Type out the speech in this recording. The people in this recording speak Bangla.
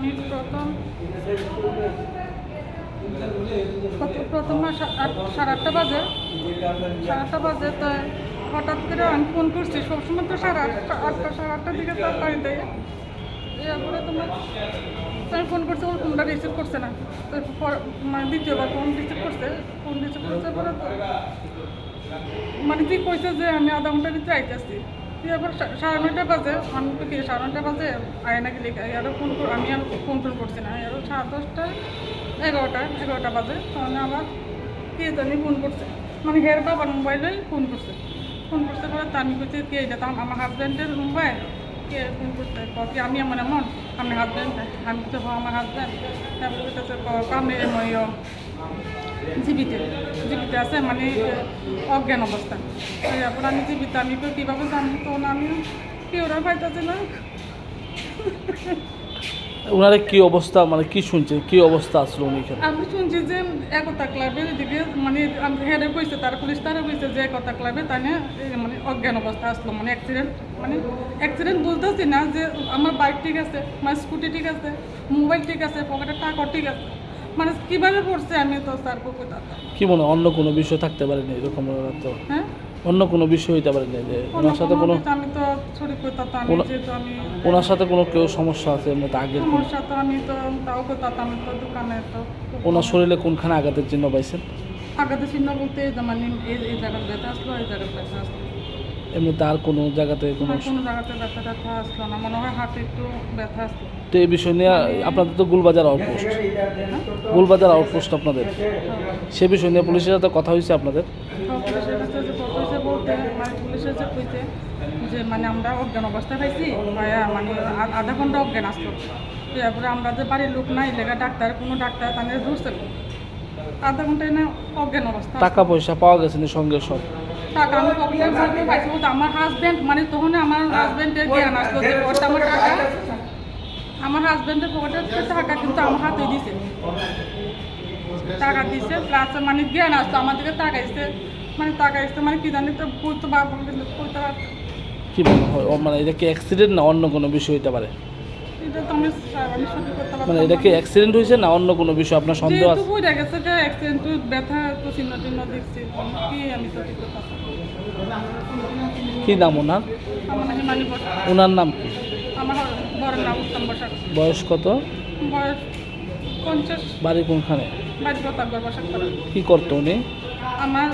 আমি প্রথম। প্রথম- সাড়ে আটটা বাজে। সাড়ে আটটা বাজে, তো হঠাৎ করে আমি ফোন করছি। সবসময় তো সাড়ে আটটা আটটা, সাড়ে আটটার দিকে তার বাড়িতে এরপরে তোমার আমি ফোন করছি, ওর ফোনটা রিসিভ করছে না। তো মানে দ্বিতীয়বার ফোন রিসিভ করছে। ফোন রিসিভ করছে পরে মানে তুই কইছে যে আমি আধা ঘণ্টার ভিতরে আইতেছি। সা- সাড়ে নয়টা বাজে তো কি, সাড়ে নয়টা বাজে, আয় নাকি আরও ফোন আমি আর ফোন টোন করছি না। আরও সাড়ে দশটা এগারোটা এগারোটা বাজে। তখন আবার কে জানি ফোন করছে। মানে হের বাবার মোবাইলেই ফোন করছে। ফোন করতে পরে আমি কইছি, কে এটা? আমার হাজব্যান্ডের মোবাইল। কে ফোন করতে কি, আমি আমার এমন? আমি হাজব্যান্ড আমি তো হ্যাঁ আমার হাজব্যান্ড তারপরে আমি এমন জীবিত জীবিত আছে মানে অজ্ঞান অবস্থা। তারপর আমি জীবিত আমি তো কীভাবে জানি তখন আমি কেউ ওরা পাইতেছে না। ওনারা কি অবস্থা মানে কি শুনছেন কি অবস্থা আসলো উনি আমি শুনছি যে একতা ক্লাবের এদিকে মানে হেরে কইছে তার পুলিশ তারা কইছে যে একতা ক্লাবে তাই না মানে অজ্ঞান অবস্থা আসলো মানে অ্যাক্সিডেন্ট মানে অ্যাক্সিডেন্ট বুঝতেছি না যে আমার বাইক ঠিক আছে আমার স্কুটি ঠিক আছে মোবাইল ঠিক আছে পকেটের টাকা ঠিক আছে। মানে কীভাবে পড়ছে আমি তো স্যার কি মনে অন্য কোনো বিষয় থাকতে পারেনি এরকম তো। হ্যাঁ? অন্য কোনো বিষয় হইতে পারেনি যে ওনার সাথে কোনো আমি তো ছড়ি করতাম আমি যেহেতু আমি ওনার সাথে কোনো কেউ সমস্যা আছে এমনিতে আগের সমস্যা তো আমি তো তাও করতাম আমি তো দোকানে তো ওনার শরীরে কোনখানে আঘাতের চিহ্ন পাইছেন? আগাতে চিহ্ন বলতে মানে এই জায়গার ব্যথা আসলো এই জায়গার ব্যথা আসলো। এমনিতে আর কোনো জায়গাতে কোনো জায়গাতে ব্যথা ব্যথা আসলো না। মনে হয় হাতে একটু ব্যথা আসলো। তো এই বিষয় নিয়ে আপনাদের তো গুলবাজার আউটপোস্ট গুলবাজার আউটপোস্ট আপনাদের। সে বিষয় নিয়ে পুলিশের সাথে কথা হয়েছে আপনাদের? তো পুলিশের কাছে যে কইছে বলতে মানে পুলিশের যে কইছে যে মানে আমরা অজ্ঞান অবস্থা পাইছি পাইয়া মানে আ- আধা ঘণ্টা অজ্ঞান আসলো তো এরপরে আমরা যে বাড়ির লোক নাই লেগা ডাক্তার কোনো ডাক্তার তাদের ধরছে না। আধা ঘন্টায় না অজ্ঞান অবস্থা টাকা পয়সা পাওয়া গেছে না সঙ্গে সব? টাকা আমি পকেটের মধ্যে পাইছি। বলতে আমার হাজব্যান্ড মানে তখন আমার হাজব্যান্ডের জ্ঞান আসলো যে ওটা আমার টাকা আমার হাজব্যান্ডের পকেটের টাকা কিন্তু আমার হাতে দিছে। টাকা দিছে প্লাস মানে জ্ঞান আসতো আমার দিকে টাকা এসছে মানে টাকা এসছে মানে কি জানি তো বলতে পারব কিন্তু কইতে পারব না। কি মনে হয় মানে এটা কি অ্যাক্সিডেন্ট না অন্য কোনো বিষয় হইতে পারে? মানে এটা কি অ্যাক্সিডেন্ট হয়েছে না অন্য কোনো বিষয় আপনার সন্দেহ আছে? বুঝে গেছে যে অ্যাক্সিডেন্ট ব্যথা তো চিহ্ন টিহ্ন দেখছি। কি আমি তো ঠিক করতে কি নাম ওনার? মানি ওনার নাম কি? বয়স কত? বাড়ি কোনখানে? কি করতো উনি? আমার